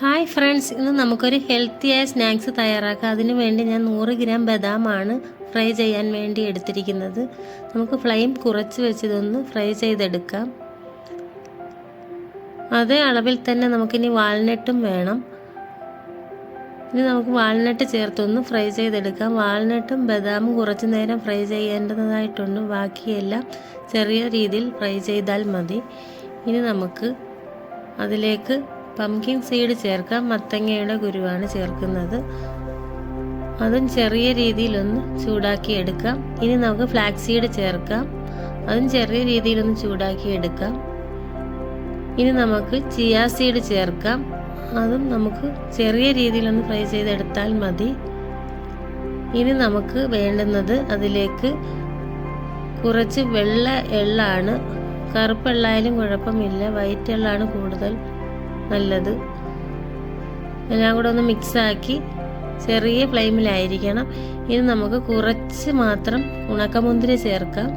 Hi friends ഇന്ന് നമുക്കൊരു ഹെൽത്തിയായ snacks തയ്യാറാക്കാം. അതിനു വേണ്ടി ഞാൻ നൂറ് ഗ്രാം ബദാമാണ് ഫ്രൈ ചെയ്യാൻ വേണ്ടി എടുത്തിരിക്കുന്നത്. നമുക്ക് ഫ്ലെയിം കുറച്ച് വെച്ചതൊന്ന് ഫ്രൈ ചെയ്തെടുക്കാം. അതേ അളവിൽ തന്നെ നമുക്കിനി വാൾനട്ടും വേണം. ഇനി നമുക്ക് വാൾനട്ട് ചേർത്തൊന്ന് ഫ്രൈ ചെയ്തെടുക്കാം. വാൾനട്ടും ബദാമും കുറച്ച് നേരം ഫ്രൈ ചെയ്യേണ്ടതായിട്ടുണ്ട്. ബാക്കിയെല്ലാം ചെറിയ രീതിയിൽ ഫ്രൈ ചെയ്താൽ മതി. ഇനി നമുക്ക് അതിലേക്ക് പംകിൻ സീഡ് ചേർക്കാം. മത്തങ്ങയുടെ കുരുവാണ് ചേർക്കുന്നത്. അതും ചെറിയ രീതിയിലൊന്ന് ചൂടാക്കി എടുക്കാം. ഇനി നമുക്ക് ഫ്ലാക്സ് സീഡ് ചേർക്കാം. അതും ചെറിയ രീതിയിലൊന്ന് ചൂടാക്കി എടുക്കാം. ഇനി നമുക്ക് ചിയാ സീഡ് ചേർക്കാം. അതും നമുക്ക് ചെറിയ രീതിയിലൊന്ന് ഫ്രൈ ചെയ്തെടുത്താൽ മതി. ഇനി നമുക്ക് വേണ്ടുന്നത് അതിലേക്ക് കുറച്ച് വെള്ള എള്ളാണ്. കറുപ്പ് എള്ളായാലും കുഴപ്പമില്ല. വൈറ്റ് എള്ളാണ് കൂടുതൽ നല്ലത്. എല്ലാം കൂടെ ഒന്ന് മിക്സാക്കി ചെറിയ ഫ്ലെയിമിലായിരിക്കണം ഇനി നമുക്ക് കുറച്ച് മാത്രം ഉണക്കമുന്തിരി ചേർക്കാം.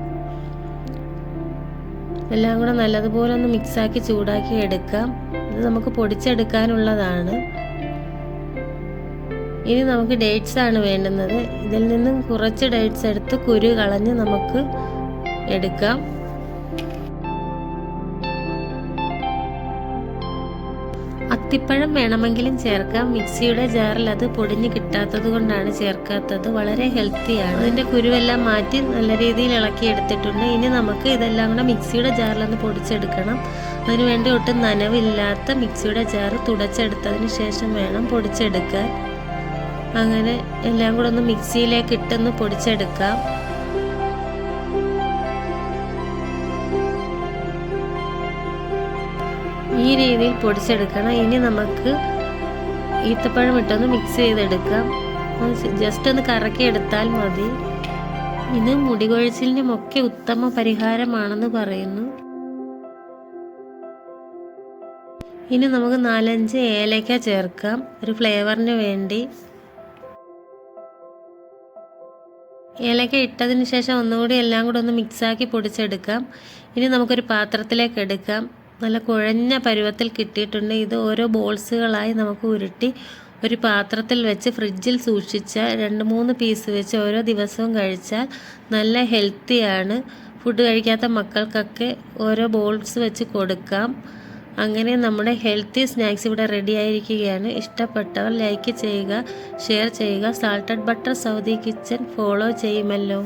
എല്ലാം കൂടെ നല്ലതുപോലെ ഒന്ന് മിക്സാക്കി ചൂടാക്കി എടുക്കാം. ഇത് നമുക്ക് പൊടിച്ചെടുക്കാനുള്ളതാണ്. ഇനി നമുക്ക് ഡേറ്റ്സ് ആണ് വേണ്ടുന്നത്. ഇതിൽ നിന്നും കുറച്ച് ഡേറ്റ്സ് എടുത്ത് കുരു കളഞ്ഞ് നമുക്ക് എടുക്കാം. അത്തിപ്പഴം വേണമെങ്കിലും ചേർക്കാം. മിക്സിയുടെ ജാറിൽ അത് പൊടിഞ്ഞ് കിട്ടാത്തത് കൊണ്ടാണ് ചേർക്കാത്തത്. വളരെ ഹെൽത്തിയാണ് അതിന്റെ കുരുവെല്ലാം മാറ്റി നല്ല രീതിയിൽ ഇളക്കി എടുത്തിട്ടുണ്ട്. ഇനി നമുക്ക് ഇതെല്ലാം കൂടെ മിക്സിയുടെ ജാറിൽ ഒന്ന് പൊടിച്ചെടുക്കണം. അതിനുവേണ്ടി ഒട്ടും നനവില്ലാത്ത മിക്സിയുടെ ജാറ് തുടച്ചെടുത്തതിന് ശേഷം വേണം പൊടിച്ചെടുക്കാൻ. അങ്ങനെ എല്ലാം കൂടെ ഒന്ന് മിക്സിയിലേക്ക് ഇട്ടൊന്ന് പൊടിച്ചെടുക്കാം. രീതിയിൽ പൊടിച്ചെടുക്കണം. ഇനി നമുക്ക് ഈത്തപ്പഴം ഇട്ടൊന്ന് മിക്സ് ചെയ്തെടുക്കാം. ജസ്റ്റ് ഒന്ന് കറക്കി എടുത്താൽ മതി. ഇത് മുടി കൊഴിച്ചിലിനും ഒക്കെ ഉത്തമ പരിഹാരമാണെന്ന് പറയുന്നു. ഇനി നമുക്ക് നാലഞ്ച് ഏലക്ക ചേർക്കാം. ഒരു ഫ്ലേവറിന് വേണ്ടി. ഏലക്ക ഇട്ടതിന് ശേഷം ഒന്നുകൂടി എല്ലാം കൂടെ ഒന്ന് മിക്സാക്കി പൊടിച്ചെടുക്കാം. ഇനി നമുക്കൊരു പാത്രത്തിലേക്ക് എടുക്കാം. നല്ല കുഴഞ്ഞ പരുവത്തിൽ കിട്ടിയിട്ടുണ്ട്. ഇത് ഓരോ ബോൾസുകളായി നമുക്ക് ഉരുട്ടി ഒരു പാത്രത്തിൽ വെച്ച് ഫ്രിഡ്ജിൽ സൂക്ഷിച്ചാൽ രണ്ട് മൂന്ന് പീസ് വെച്ച് ഓരോ ദിവസവും കഴിച്ചാൽ നല്ല ഹെൽത്തിയാണ് ഫുഡ് കഴിക്കാത്ത മക്കൾക്കൊക്കെ ഓരോ ബോൾസ് വെച്ച് കൊടുക്കാം. അങ്ങനെ നമ്മുടെ ഹെൽത്തി സ്നാക്സ് ഇവിടെ റെഡി ആയിരിക്കുകയാണ്. ഇഷ്ടപ്പെട്ടവർ ലൈക്ക് ചെയ്യുക ഷെയർ ചെയ്യുക. Salted butter Saudi kitchen follow ചെയ്യുമല്ലോ.